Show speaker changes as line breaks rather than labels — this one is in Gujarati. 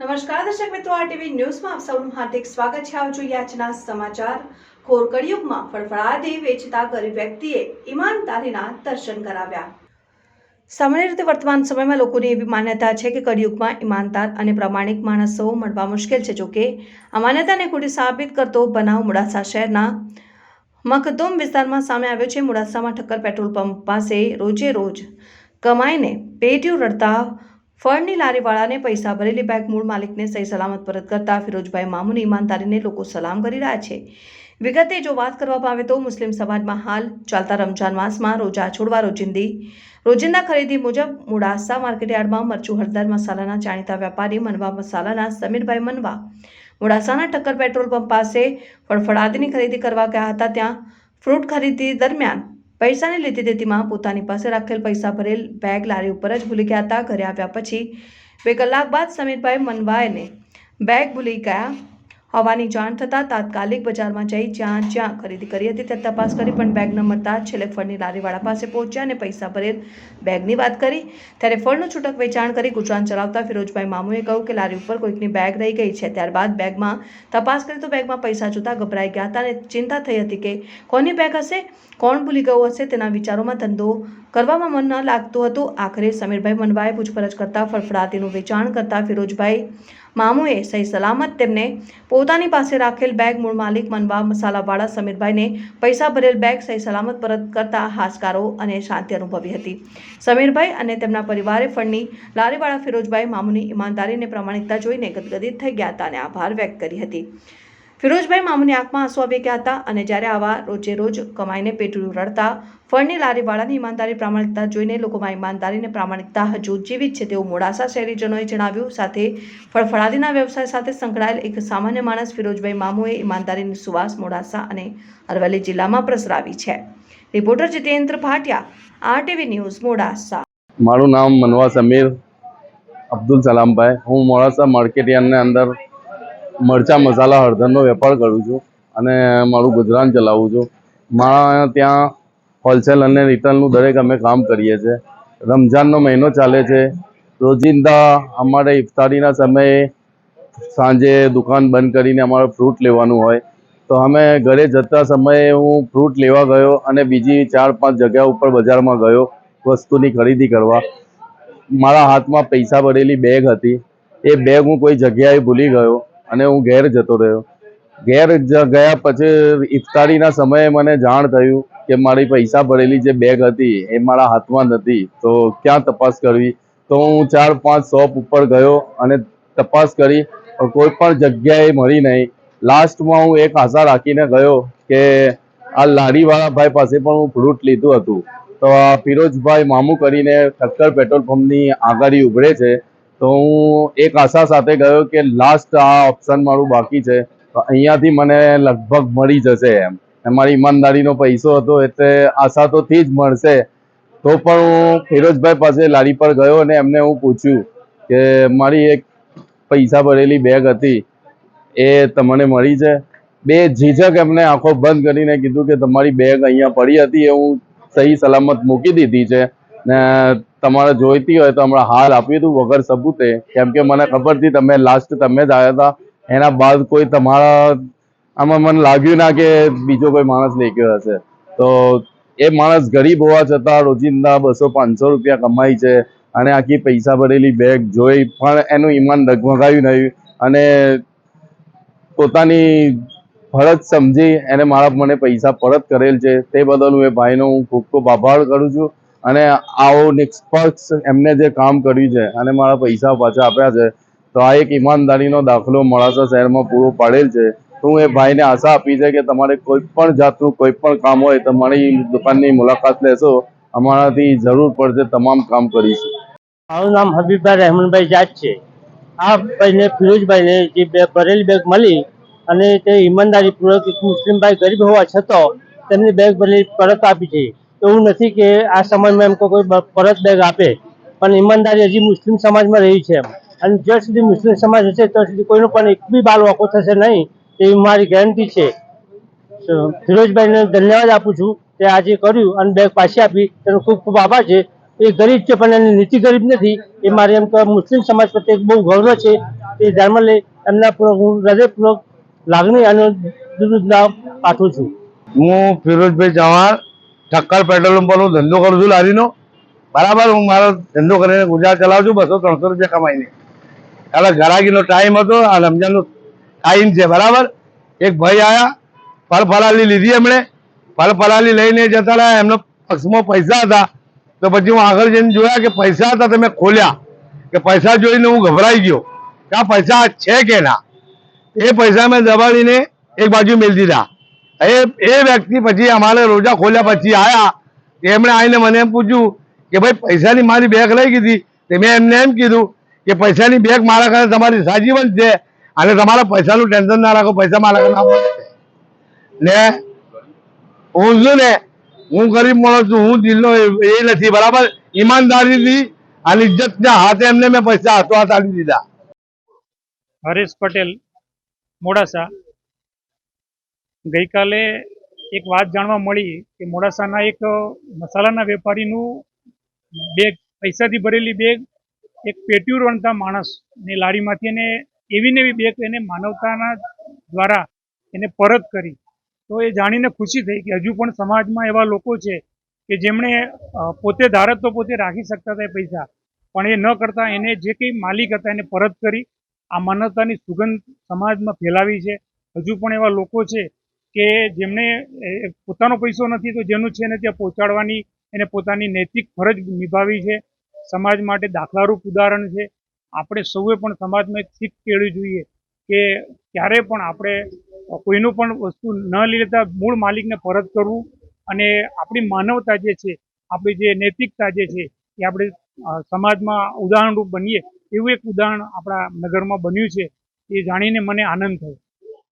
નમસ્કાર દર્શક મિત્રો આરટીવી ન્યૂઝમાં આપ સૌનું હાર્દિક સ્વાગત છે. આવજો યાચના સમાચાર. ખોર કળિયુગમાં ફળફળાદી વેચતા ગરીબ વ્યક્તિએ ઈમાનદારીના દર્શન કરાવ્યા. સામાન્ય રીતે વર્તમાન સમયમાં લોકોની એવી માન્યતા છે કે કળિયુગમાં ઈમાનદાર અને પ્રામાણિક માણસો મળવા મુશ્કેલ છે. જોકે, આ માન્યતાને ખોટી સાબિત કરતો બનાવ મોડાસા શહેરના મખદુમ વિસ્તારમાં સામે આવ્યો છે. મોડાસામાં ઠક્કર પેટ્રોલ પંપ પાસે રોજે રોજ કમાઈને પેટીઓ રડતા ફળની લારીવાળાને પૈસા ભરેલી બેગ મૂળ માલિકને સહી સલામત પરત કરતા ફિરોજભાઈ મામુની ઈમાનદારીને લોકો સલામ કરી રહ્યા છે. વિગતે જો વાત કરવામાં આવે તો મુસ્લિમ સમાજમાં હાલ ચાલતા રમજાન માસમાં રોજા છોડવા રોજિંદી, રોજિંદા ખરીદી મુજબ મોડાસા માર્કેટયાર્ડમાં મરચું હળદર મસાલાના જાણીતા વેપારી મનવા મસાલાના સમીરભાઈ મનવા, મોડાસાના ટક્કર પેટ્રોલ પંપ પાસે ફળફળાદીની ખરીદી કરવા ગયા હતા. ત્યાં ફ્રૂટ ખરીદી દરમિયાન પૈસાની લીધી દેતીમાં પોતાની પાસે રાખેલ પૈસા ભરેલ બેગ લારી ઉપર જ ભૂલી ગયા હતા. ઘરે આવ્યા પછી બે કલાક બાદ સમીરભાઈ મનવાયને બેગ ભૂલી ગયા. હોવાની જાણ થતાં તાત્કાલિક બજારમાં જઈ જ્યાં જ્યાં ખરીદી કરી હતી ત્યાં તપાસ કરી પણ બેગ ન મળતા છેલ્લે ફળની લારીવાળા પાસે પહોંચ્યા અને પૈસા ભરેલ બેગની વાત કરી. ત્યારે ફળનું છૂટક વેચાણ કરી ગુજરાન ચલાવતા ફિરોજભાઈ મામુએ કહ્યું કે લારી ઉપર કોઈકની બેગ રહી ગઈ છે. ત્યારબાદ બેગમાં તપાસ કરી તો બેગમાં પૈસા જોતા ગભરાઈ ગયા હતા અને ચિંતા થઈ હતી કે કોની બેગ હશે, કોણ ભૂલી ગયું હશે તેના વિચારોમાં ધંધો કરવામાં મન ન લાગતું હતું. આખરે સમીરભાઈ મનવાએ પૂછપરછ કરતા ફળફળાતીનું વેચાણ કરતા ફિરોજભાઈ મામુએ સહી સલામત તેમને પોતાની પાસે રાખેલ બેગ, મૂળ માલિક, મનવા, મસાલાવાળા સમીરભાઈને પૈસા ભરેલ બેગ, સહી સલામત પરત કરતા હાશકારો અને શાંતિ અનુભવી હતી. સમીરભાઈ અને તેમના પરિવારે ફળની લારીવાળા ફિરોજભાઈ મામુની ઈમાનદારી અને પ્રામાણિકતા જોઈને ગદગદિત થઈ ગયા હતા અને આભાર વ્યક્ત કરી હતી. ફિરોજભાઈ મામુની આંખમાં આંસુ આવી ગયા હતા અને જ્યારે આવા રોજે રોજ કમાઈને પેટું રડતા ફળની લારીવાળાની ઈમાનદારી પ્રામાણિકતા જોઈને લોકોમાં ઈમાનદારી અને પ્રામાણિકતા હજુ જીવિત છે તેવું મોડાસા શહેરીજનોએ જણાવ્યું. સાથે ફળફળાદીના વ્યવસાય સાથે સંકળાયેલ એક સામાન્ય માણસ ફિરોજભાઈ મામુએ ઈમાનદારીની સુવાસ મોડાસા અને અરવલ્લી જિલ્લામાં પ્રસરાવી છે. Reporter Jitendra Bhatia, RTV news, Modasa.
મારું નામ મનવા સમીર અબ્દુલ સલામભાઈ. હું મોડાસા માર્કેટિયાની અંદર મરચા મસાલા હળદરનો વેપાર કરું છું અને મારું ગુજરાન ચલાવું છું. મારા ત્યાં હોલસેલ અને રિટેલનું દરેક અમે કામ કરીએ છીએ. રમઝાનનો મહિનો ચાલે છે. રોજિંદા અમારે ઇફતારીના સમયે સાંજે દુકાન બંધ કરીને અમારે ફ્રૂટ લેવાનું હોય. તો અમે ઘરે જતા સમયે હું ફ્રૂટ લેવા ગયો અને બીજી ચાર પાંચ જગ્યા ઉપર બજારમાં ગયો વસ્તુની ખરીદી કરવા. મારા હાથમાં પૈસા ભરેલી બેગ હતી. એ બેગ હું કોઈ જગ્યાએ ભૂલી ગયો. અને હું ઘેર જતો રહ્યો. ઘેર ગયા પછી ઇફતારીના સમયે મને જાણ થયું કે મારી પૈસા ભરેલી જે બેગ હતી એ મારા હાથમાં નથી. તો ક્યાં તપાસ કરવી? તો હું ચાર, પાંચ શોપ ઉપર ગયો અને તપાસ કરી કોઈ પણ જગ્યાએ મળી નહીં. લાસ્ટમાં હું એક આશા રાખીને ગયો કે આ લારીવાળા ભાઈ પાસે પણ હું ફ્રૂટ લીધું હતું. તો આ ફિરોજભાઈ મામુ કરીને ઠક્કર પેટ્રોલ પંપની આગળ ઉભરે છે. તો હું એક આશા સાથે ગયો કે લાસ્ટ આ ઓપ્શન મારું બાકી છે. તો અહીંયાથી મને લગભગ મળી જશે એમ. મારી ઈમાનદારીનો પૈસો હતો એટલે આશા તો થી જ મળશે. તો પણ હું ફિરોજભાઈ પાસે લારી પર ગયો અને એમને હું પૂછ્યું કે મારી એક પૈસા ભરેલી બેગ હતી. એ તમને મળી છે? બે ઝીઝક એમને આંખો બંધ કરીને કીધું કે તમારી બેગ અહીંયા પડી હતી એ હું સહી સલામત મૂકી દીધી છે. ને તમારે જોઈતી હોય તો હમણાં હાલ આપ્યું હતું વગર સબૂતે. કેમ કે મને ખબર હતી તમે લાસ્ટ તમે જ આવ્યા હતા. એના બાદ કોઈ તમારા આમાં મને લાગ્યું ના કે બીજો કોઈ માણસ લઈ ગયો હશે. તો એ માણસ ગરીબ હોવા છતાં રોજિંદા બસો પાંચસો રૂપિયા કમાય છે અને આખી પૈસા ભરેલી બેગ જોઈ પણ એનું ઈમાન ડગમગાયું નહીં. અને પોતાની ફરજ સમજી એને મારા મને પૈસા પરત કરેલ છે. તે બદલ હું એ ભાઈનો હું ખૂબ ખૂબ આભાર કરું છું. અને આવો નિષ્પક્ષ એમને જે કામ કર્યું છે અને મારા પૈસા પાછા આપ્યા છે, તો આ એક ઈમાનદારીનો દાખલો મોડાસા શહેરમાં પૂરો પાડેલ છે. તો હું એ ભાઈને આશા આપી છે કે તમારે કોઈ પણ જાતનું કોઈ પણ કામ હોય તો મારી દુકાનની મુલાકાત લેશો. અમારાથી જરૂર પડશે તમામ કામ કરીશું.
મારું નામ હબીબભાઈ રહેમાનભાઈ જાત છે. આ ભાઈને ફિરોજભાઈને જે બે ભરેલી બેગ મળી અને તે ઈમાનદારીપૂર્વક મુસ્લિમભાઈ ગરીબ હોવા છતાં તેમની બેગ ભરેલી પરત આપી છે. એવું નથી કે આ સમાજમાં એમ કોઈ પરત બેગ આપે. પણ ઈમાનદારી હજી મુસ્લિમ સમાજમાં રહી છે એમ. અને જ્યાં સુધી મુસ્લિમ સમાજ હશે, ત્યાં સુધી કોઈનો પણ એક બી બાલ વાકો થશે નહીં, એવી મારી ગેરંટી છે. ફિરોજભાઈને ધન્યવાદ આપું છું તે આજે કર્યું અને બેગ પાછી આપી. તેનો ખૂબ ખૂબ આભાર છે. એ ગરીબ છે, પણ એની નીતિ ગરીબ નથી. એ મારે એમ કે મુસ્લિમ સમાજ પ્રત્યે બહુ ગૌરવ છે. એ ધ્યાનમાં લઈ એમના હું હૃદયપૂર્વક લાગણી અને દુરુદના પાઠવું છું.
હું ફિરોજભાઈ ચૌહાણ ઠક્કર પેટ્રોલ પર ધંધો કરું છું લારીનો. બરાબર, હું મારો ધંધો કરીને ગુજરાત ચલાવું છું બસો ત્રણસો રૂપિયા કમાઈને. હવે ગરાગીનો ટાઈમ હતો, આ રમજાનનો ટાઈમ છે, બરાબર? એક ભાઈ આવ્યા ફળફળાલી લીધી એમણે. ફળફળાલી લઈને જતા રહ્યા, એમનો પક્ષમાં પૈસા હતા. તો પછી હું આગળ જઈને જોયા કે પૈસા હતા તો મેં ખોલ્યા. કે પૈસા જોઈને હું ગભરાઈ ગયો. કે આ પૈસા છે કે ના? એ પૈસા મેં દબાડીને એક બાજુ મેળ દીધા એ એ વ્યક્તિ પછી અમારે રોજા ખોલ્યા પછી આવ્યા એમણે આવીને મને એમ પૂછ્યું કે ભાઈ, પૈસાની મારી બેગ લઈ ગઈ તે મેં એમને એમ કીધું કે પૈસાની બેગ મારા ઘરે તમારી સાજીવન છે. અને તમારા પૈસાનું ટેન્શન ના રાખો, પૈસા મારા ઘરે ના હું છું ને, હું ગરીબ માણસ છું, હું દિલનો એ નથી, બરાબર? ઈમાનદારીથી અને ઇજ્જતના હાથે એમને મેં પૈસા હાથો હાથ આપી દીધા.
હરેશ પટેલ, મોડાસા. ગઈકાલે એક વાત જાણવા મળી કે મોડાસાના એક મસાલાના વેપારીનું બેગ, પૈસાથી ભરેલી બેગ, એક પેટ્યુર રણતા માણસની લારીમાંથી એને એવી ને એવી બેગ એને માનવતાના દ્વારા એને પરત કરી. તો એ જાણીને ખુશી થઈ કે હજુ પણ સમાજમાં એવા લોકો છે કે જેમણે પોતે ધારત તો પોતે રાખી શકતા હતા પૈસા, પણ એ ન કરતા એને જે કંઈ માલિક હતા એને પરત કરી, આ માનવતાની સુગંધ સમાજમાં ફેલાવી છે. હજુ પણ એવા લોકો છે કે જેમને પોતાનો પૈસો નથી તો જેનું છે ને ત્યાં પહોંચાડવાની, એને પોતાની નૈતિક ફરજ નિભાવી છે. સમાજ માટે દાખલારૂપ ઉદાહરણ છે. આપણે સૌએ પણ સમાજમાં એક શીખ કેળવી જોઈએ કે ક્યારે પણ આપણે કોઈનું પણ વસ્તુ ન લેતા મૂળ માલિકને પરત કરવું અને આપણી માનવતા જે છે, આપણી જે નૈતિકતા જે છે, એ આપણે સમાજમાં ઉદાહરણરૂપ બનીએ એવું એક ઉદાહરણ આપણા નગરમાં બન્યું છે. એ જાણીને મને આનંદ થયો.